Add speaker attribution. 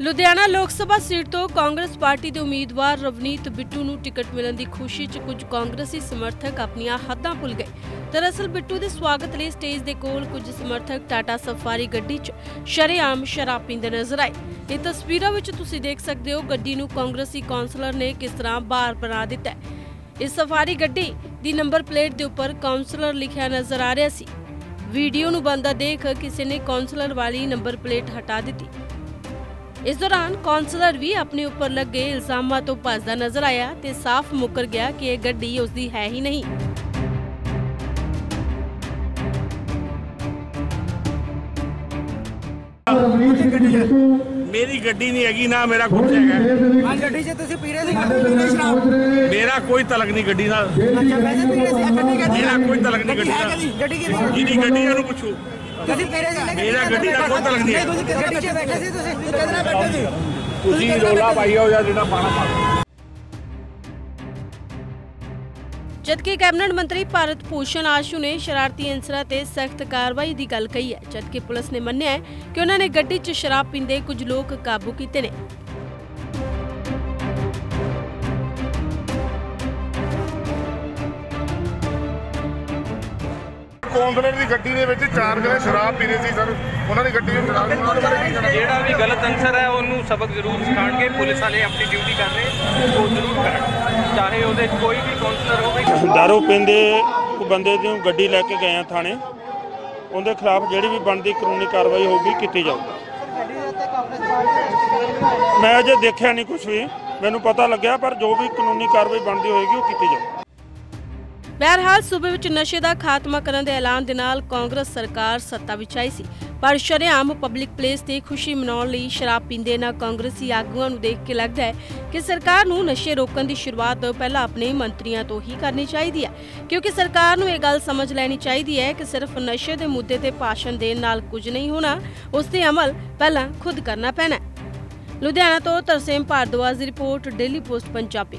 Speaker 1: ਲੁਧਿਆਣਾ ਲੋਕ ਸਭਾ ਸੀਟ ਤੋਂ ਕਾਂਗਰਸ ਪਾਰਟੀ ਦੇ ਉਮੀਦਵਾਰ ਰਵਨੀਤ ਬਿੱਟੂ ਨੂੰ ਟਿਕਟ ਮਿਲਣ ਦੀ ਖੁਸ਼ੀ 'ਚ ਕੁਝ ਕਾਂਗਰਸੀ ਸਮਰਥਕ ਆਪਣੀਆਂ ਹੱਦਾਂ ਭੁੱਲ ਗਏ। ਦਰਅਸਲ ਬਿੱਟੂ ਦੇ ਸਵਾਗਤ ਲਈ ਸਟੇਜ ਦੇ ਕੋਲ ਕੁਝ ਸਮਰਥਕ ਟਾਟਾ ਸਫਾਰੀ ਗੱਡੀ 'ਚ ਸ਼ਰੇਆਮ ਸ਼ਰਾਬ ਪੀਂਦੇ ਨਜ਼ਰ ਆਏ। ਇਹ ਤਸਵੀਰਾਂ ਵਿੱਚ ਤੁਸੀਂ ਦੇਖ ਸਕਦੇ ਹੋ ਗੱਡੀ ਨੂੰ ਕਾਂਗਰਸੀ ਕੌਂਸਲਰ ਨੇ ਕਿਸ ਤਰ੍ਹਾਂ ਬਾਹਰ ਬਣਾ ਦਿੱਤਾ ਇਸ ਸਫਾਰੀ ਗੱਡੀ ਦੀ ਨੰਬਰ ਪਲੇਟ ਦੇ ਉੱਪਰ ਕਾਉਂਸਲਰ ਲਿਖਿਆ ਨਜ਼ਰ ਆ ਰਿਹਾ ਸੀ। ਵੀਡੀਓ ਨੂੰ ਬੰਦਾ ਦੇਖ ਕਿਸੇ ਨੇ ਕਾਉਂਸਲਰ ਵਾਲੀ ਨੰਬਰ ਪਲੇਟ ਹਟਾ ਦਿੱਤੀ। ਇਸ ਦੌਰਾਨ ਕਾਉਂਸਲਰ ਵੀ ਆਪਣੇ ਉੱਪਰ ਲੱਗੇ ਇਲਜ਼ਾਮਾਂ ਤੋਂ ਭੱਜਦਾ ਨਜ਼ਰ ਆਇਆ ਤੇ ਸਾਫ਼ ਮੁੱਕਰ ਗਿਆ ਕਿ ਇਹ ਗੱਡੀ ਉਸ ਦੀ ਹੈ ਹੀ ਨਹੀਂ।
Speaker 2: ਮੇਰੀ ਗੱਡੀ ਨਹੀਂ ਹੈਗੀ ਨਾ ਮੇਰਾ ਕੁਝ ਹੈਗਾ।
Speaker 3: ਆ ਗੱਡੀ 'ਚ ਤੁਸੀਂ ਪੀ ਰਹੇ ਸੀ ਗੱਡੀ ਪੀ ਰਹੇ ਸ਼ਰਾਬ।
Speaker 2: ਮੇਰਾ ਕੋਈ ਤਲਕ ਨਹੀਂ ਗੱਡੀ ਨਾਲ।
Speaker 3: ਅੱਛਾ ਵੈਸੇ ਪੀ ਰਹੇ ਸੀ ਇਹ ਗੱਡੀ ਕਿਹਦੀ
Speaker 2: ਮੇਰਾ ਕੋਈ ਤਲਕ ਨਹੀਂ ਗੱਡੀ ਨਾਲ।
Speaker 3: ਗੱਡੀ ਕਿਹਦੀ?
Speaker 2: ਗੱਡੀ ਹੈ ਉਹਨੂੰ ਪੁੱਛੋ।
Speaker 3: ਤੁਸੀਂ
Speaker 2: ਮੇਰਾ ਗੱਡੀ ਦਾ ਤਲਕ ਨਹੀਂ ਹੈ।
Speaker 3: ਤੁਸੀਂ ਕਿਸ ਗੱਡੀ 'ਚ ਬੈਠੇ ਸੀ? ਤੁਸੀਂ ਕਿਹਦੇ ਨਾਲ ਬੈਠੇ ਸੀ?
Speaker 2: ਤੁਸੀਂ ਰੋਲਾ ਪਾਈ ਹੋ ਜਾਂ ਜਿਹੜਾ ਪਾਣਾ ਪਾ
Speaker 1: ਜਦਕਿ ਕੈਬਨਿਟ ਮੰਤਰੀ ਭਾਰਤ ਭੂਸ਼ਣ ਆਸ਼ੂ ਨੇ ਸ਼ਰਾਰਤੀ ਅਨਸਰਾਂ ਤੇ ਸਖਤ ਕਾਰਵਾਈ ਦੀ ਗੱਲ ਕਹੀ ਹੈ ਜਦਕਿ ਪੁਲਿਸ ਨੇ ਮੰਨਿਆ ਹੈ ਕਿ ਉਹਨਾਂ ਨੇ ਗੱਡੀ 'ਚ ਸ਼ਰਾਬ ਪੀਂਦੇ ਕੁਝ ਲੋਕ ਕਾਬੂ ਕੀਤੇ ਨੇ।
Speaker 4: ਕੌਂਸਲਰ ਦੀ ਗੱਡੀ ਦੇ ਵਿੱਚ ਚਾਰ ਜਣੇ ਸ਼ਰਾਬ ਪੀ ਰਹੇ ਸੀ ਸਰ। ਉਹਨਾਂ ਦੀ ਗੱਡੀ ਕੀ ਕਹਿਣਾ
Speaker 5: ਜਿਹੜਾ ਵੀ ਗਲਤ ਅਨਸਰ ਹੈ ਉਹਨੂੰ ਸਬਕ ਜ਼ਰੂਰ ਸਿਖਾਣਗੇ ਪੁਲਿਸ ਵਾਲੇ ਆਪਣੀ ਡਿਊਟੀ ਕਰ ਰਹੇ ਉਹ ਜ਼ਰੂਰ ਕਰਨ ਚਾਹੇ ਉਹਦੇ ਕੋਈ ਵੀ ਕਾਉਂਸਲਰ ਹੋਵੇ।
Speaker 6: ਦਾਰੂ ਪੀਂਦੇ ਕੋ ਬੰਦੇ ਦੀ ਗੱਡੀ ਲੈ ਕੇ ਗਏ ਆ ਥਾਣੇ। ਉਹਦੇ ਖਿਲਾਫ ਜਿਹੜੀ ਵੀ ਬਣਦੀ ਕਾਨੂੰਨੀ ਕਾਰਵਾਈ ਹੋਊਗੀ ਕੀਤੀ ਜਾਊਗੀ। ਮੈਂ ਅਜੇ ਦੇਖਿਆ ਨਹੀਂ ਕੁਝ ਵੀ। ਮੈਨੂੰ ਪਤਾ ਲੱਗਿਆ ਪਰ ਜੋ ਵੀ ਕਾਨੂੰਨੀ ਕਾਰਵਾਈ ਬਣਦੀ ਹੋਏਗੀ ਉਹ ਕੀਤੀ ਜਾਊਗੀ।
Speaker 1: ਬਹਰਹਾਲ ਸੂਬੇ ਵਿੱਚ ਨਸ਼ੇ ਦਾ ਖਾਤਮਾ ਕਰਨ ਦੇ ਐਲਾਨ ਦੇ ਨਾਲ ਕਾਂਗਰਸ ਸਰਕਾਰ ਸੱਤਾ ਵਿੱਚ ਆਈ ਸੀ। ਪਰ ਸ਼ਰੇਆਮ ਪਬਲਿਕ ਪਲੇਸ ਤੇ ਖੁਸ਼ੀ ਮਨਾਉਣ ਲਈ ਸ਼ਰਾਬ ਪੀਂਦੇ ਨਾ ਕਾਂਗਰਸੀ ਆਗੂਆਂ ਨੂੰ ਦੇਖ ਕੇ ਲੱਗਦਾ ਹੈ ਕਿ ਸਰਕਾਰ ਨੂੰ ਨਸ਼ੇ ਰੋਕਣ ਦੀ ਸ਼ੁਰੂਆਤ ਪਹਿਲਾਂ ਆਪਣੇ ਮੰਤਰੀਆਂ ਤੋਂ ਹੀ ਕਰਨੀ ਚਾਹੀਦੀ ਹੈ। ਕਿਉਂਕਿ ਸਰਕਾਰ ਨੂੰ ਇਹ ਗੱਲ ਸਮਝ ਲੈਣੀ ਚਾਹੀਦੀ ਹੈ ਕਿ ਸਿਰਫ ਨਸ਼ੇ ਦੇ ਮੁੱਦੇ ਤੇ ਭਾਸ਼ਣ ਦੇਣ ਨਾਲ ਕੁਝ ਨਹੀਂ ਹੋਣਾ, ਉਸ ਤੇ ਅਮਲ ਪਹਿਲਾਂ ਖੁਦ ਕਰਨਾ ਪੈਣਾ ਲੁਧਿਆਣਾ ਤੋਂ ਤਰਸੇਮ ਭਾਰਦਵਾਜ ਦੀ ਰਿਪੋਰਟ, ਡੇਲੀ ਪੋਸਟ, ਪੰਜਾਬੀ।